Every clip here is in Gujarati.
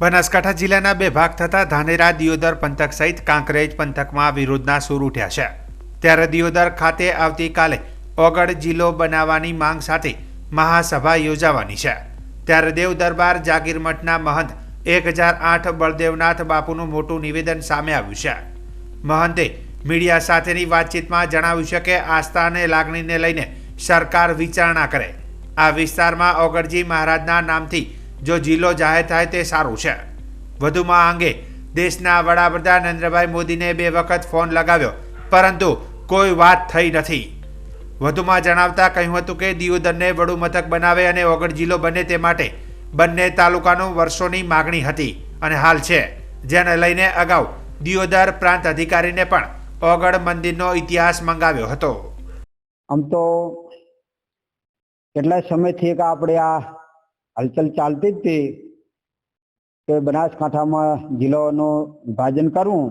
બનાસકાંઠા જિલ્લાના બે ભાગ થતા ધાનેરા, દિયોદર પંથક સહિત કાંકરેજ પંથકમાં વિરોધના સૂર ઉઠ્યા છે. ત્યારે દિયોદર ખાતે આવતીકાલે ઓગળ જિલ્લો બનાવવાની માંગ સાથે મહાસભા યોજાવાની છે. ત્યારે દેવ દરબાર જાગીર મહંત એક હજાર આઠ બળદેવનાથ બાપુનું મોટું નિવેદન સામે આવ્યું છે. મહંતે મીડિયા સાથેની વાતચીતમાં જણાવ્યું છે કે આસ્થા અને લાગણીને લઈને સરકાર વિચારણા કરે. આ વિસ્તારમાં ઓગળજી મહારાજના નામથી જો જિલ્લો જાહેર થાય તે સારું છે. વધુમાં અંગે દેશના વડાપ્રધાન નરેન્દ્રભાઈ મોદીને બે વખત ફોન લગાવ્યો, પરંતુ કોઈ વાત થઈ નથી. વધુમાં જણાવતા કહ્યું હતું કે દિયોદરને વડુ મથક બનાવે અને ઓગળ જિલ્લો બને તે માટે બંને તાલુકાનું વર્ષોની માગણી હતી અને હાલ છે. જેને લઈને અગાઉ દિયોદર પ્રાંત અધિકારીને પણ ઓગળ મંદિરનો ઇતિહાસ મંગાવ્યો હતો. આમ તો કેટલા સમયથી આપણે આ હલચલ ચાલતી જ હતી કે બનાસકાંઠામાં જિલ્લાઓનું વિભાજન કરવું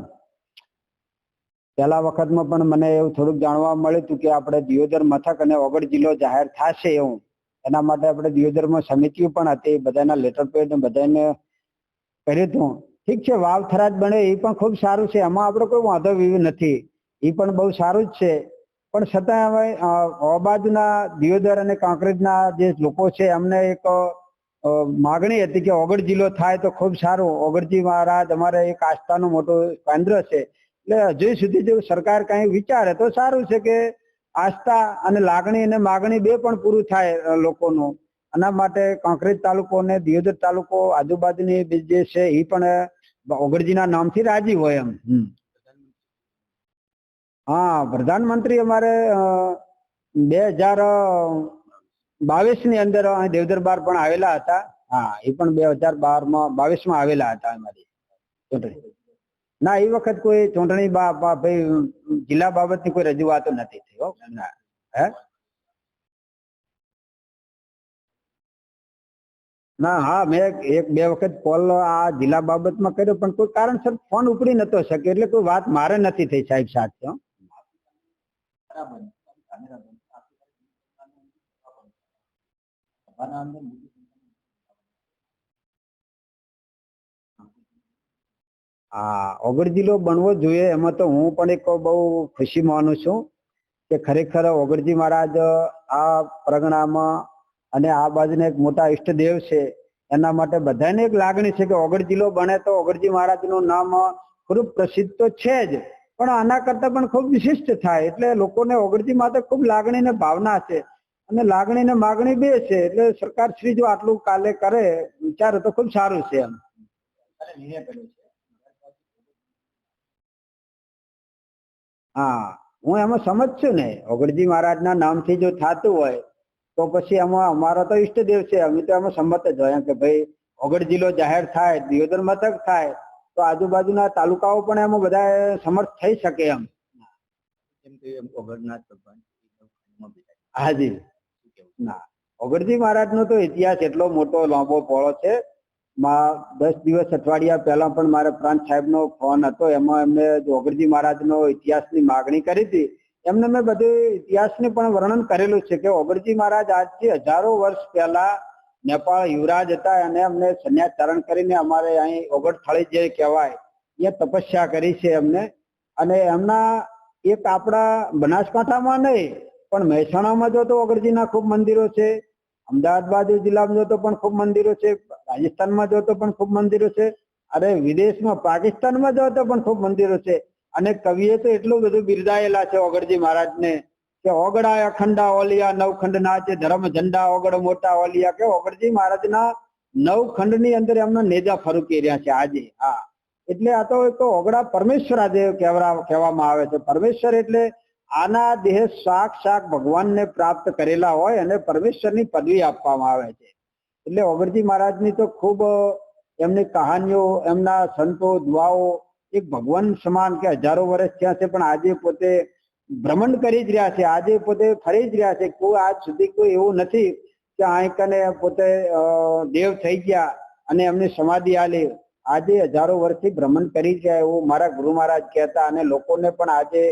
પહેલા વખતમાં પણ મને એવું થોડુંક જાણવા મળ્યું હતું કે આપણે દિયોદર મથક અને ઓગળ જિલ્લો જાહેર થશે એવું. એના માટે આપણે દિયોદરમાં સમિતિઓ પણ હતી, બધાના લેટર પેડ બધાને કર્યું હતું. ઠીક છે, વાવ થરાજ બને એ પણ ખૂબ સારું છે. એમાં આપણે કોઈ વાંધો નથી. એ પણ બહુ સારું જ છે. પણ છતાં હવે બાજુના દિયોદર અને કાંકરેજના જે લોકો છે, એમને એક માગણી હતી કે ઓગળ જિલ્લો થાય તો ખૂબ સારું. ઓગળજી મહારાજ અમારે એક આસ્થાનું મોટું કેન્દ્ર છે. એટલે હજુ સુધી જો સરકાર કઈ વિચારે તો સારું છે કે આસ્થા અને લાગણી અને માગણી બે પણ પૂરું થાય લોકોનું. આના માટે કાંકરેજ તાલુકો અને દિયોદર તાલુકો આજુબાજુની જે છે એ પણ ઓગળજીના નામથી રાજી હોય એમ. હા, પ્રધાનમંત્રી અમારે બે હજાર બાવીસની અંદર દેવદરબાર પણ આવેલા હતા. હા, એ પણ બે હજાર બારમાં બાવીસમાં આવેલા હતા અમારી ચૂંટણી. ના, એ વખત કોઈ ચૂંટણી ભાઈ, જિલ્લા બાબતની કોઈ રજૂઆતો નથી થઈ ના. હે? ના, હા, મેં એક- એક, બે વખત કોલ આ જિલ્લા બાબતમાં કર્યો, પણ કોઈ કારણસર ફોન ઉપડી નતો શકે એટલે કોઈ વાત મારે નથી થઈ સાહેબ સાથે હો. આ ઓગળ જિલ્લો બનવો જોઈએ, એમાં તો હું પણ એક બહુ ખુશી માનું છું કે ખરેખર ઓગળજી મહારાજ આ પ્રગણામાં અને આ બાજુના એક મોટા ઈષ્ટદેવ છે, એના માટે બધાને એક લાગણી છે કે ઓગળ જિલ્લો બને તો ઓગળજી મહારાજનું નામ ખૂબ પ્રસિદ્ધ તો છે જ, પણ આના કરતા પણ ખૂબ વિશિષ્ટ થાય, એટલે લોકોને ઓગળજી માટે ખૂબ લાગણી ને ભાવના છે અને લાગણી ને માગણી બે છે એટલે સરકાર શ્રી જો આટલું કાલે કરે વિચારે તો ખૂબ સારું છે એમ. હા હું એમાં સમજ છું ને ઓગળજી મહારાજના નામથી જો થતું હોય તો પછી એમાં અમારો તો ઈષ્ટદેવ છે અમે તો એમાં સંમત જ હોય કે ભાઈ ઓગળ જિલ્લો જાહેર થાય દિયોદર મથક થાય તો આજુબાજુના તાલુકાઓ પણ એમાં બધા સમર્થ થઈ શકે એમ. હાજી. ના. ઓગળજી મહારાજનો તો ઇતિહાસ એટલો મોટો, લાંબો, પહોળો છે. માં દસ દિવસ અઠવાડિયા પહેલા પણ મારા પ્રાંત સાહેબનો ફોન હતો. એમાં એમને ઓગળજી મહારાજનો ઇતિહાસની માગણી કરી હતી. એમને મેં બધું ઇતિહાસને પણ વર્ણન કરેલું છે કે ઓગરજી મહારાજ આજથી હજારો વર્ષ પહેલા નેપાળ યુવરાજ હતા અને એમને સંન્યાસ ધારણ કરીને અમારે અહીં ઓગળથાળી જે કહેવાય એ તપસ્યા કરી છે એમને. અને એમના એક આપણા બનાસકાંઠામાં નહીં પણ મહેસાણામાં જો તો અગરજીના ખૂબ મંદિરો છે, અમદાવાદ બાજુ જિલ્લામાં જો તો પણ ખૂબ મંદિરો છે, રાજસ્થાનમાં જો તો પણ ખૂબ મંદિરો છે, અરે વિદેશમાં પાકિસ્તાનમાં જો તો પણ ખૂબ મંદિરો છે. અને કવિએ તો એટલું બધું બિરદાયેલા છે ઓગળજી મહારાજને કે ઓગળા અખંડા ઓલિયા નવખંડ ના છે ધર્મ ઝંડા ઓગળ મોટા ઓલિયા કે ઓગળજી મહારાજના નવ ખંડની અંદર એમના નેજા ફરૂકી રહ્યા છે આજે, હા. એટલે આ તો ઓગળા પરમેશ્વર આજે કહેવા કહેવામાં આવે છે. પરમેશ્વર એટલે આના દેહ સાક્ષાત ભગવાનને પ્રાપ્ત કરેલા હોય અને પરમેશ્વરની પદવી આપવામાં આવે છે. એટલે ઓગળજી મહારાજની તો ખૂબ એમની કહાનીઓ, એમના સંતો, દુઆઓ એક ભગવાન સમાન કે હજારો વર્ષ થયા છે, પણ આજે પોતે ભ્રમણ કરી જ રહ્યા છે. આજે પોતે ફરી જ રહ્યા છે. કોઈ આજ સુધી કોઈ એવું નથી કે આંકને પોતે દેવ થઈ ગયા અને એમની સમાધિ આલી. આજે હજારો વર્ષથી ભ્રમણ કરી ગયા એવું મારા ગુરુ મહારાજ કહેતા અને લોકોને પણ આજે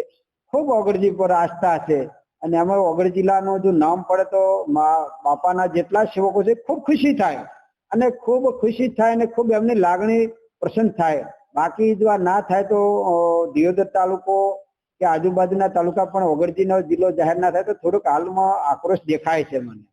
ખૂબ ઓગળજી પર આસ્થા છે. અને અમે ઓગળ જિલ્લાનું જો નામ પડે તો બાપાના જેટલા સેવકો છે, ખૂબ ખુશી થાય. અને ખૂબ ખુશી થાય અને ખૂબ એમની લાગણી પ્રસન્ન થાય. બાકી જો આ ના થાય તો દિયોદર તાલુકો કે આજુબાજુના તાલુકા પણ ઓગળજીનો જિલ્લો જાહેર ના થાય તો થોડુંક હાલમાં આક્રોશ દેખાય છે મને.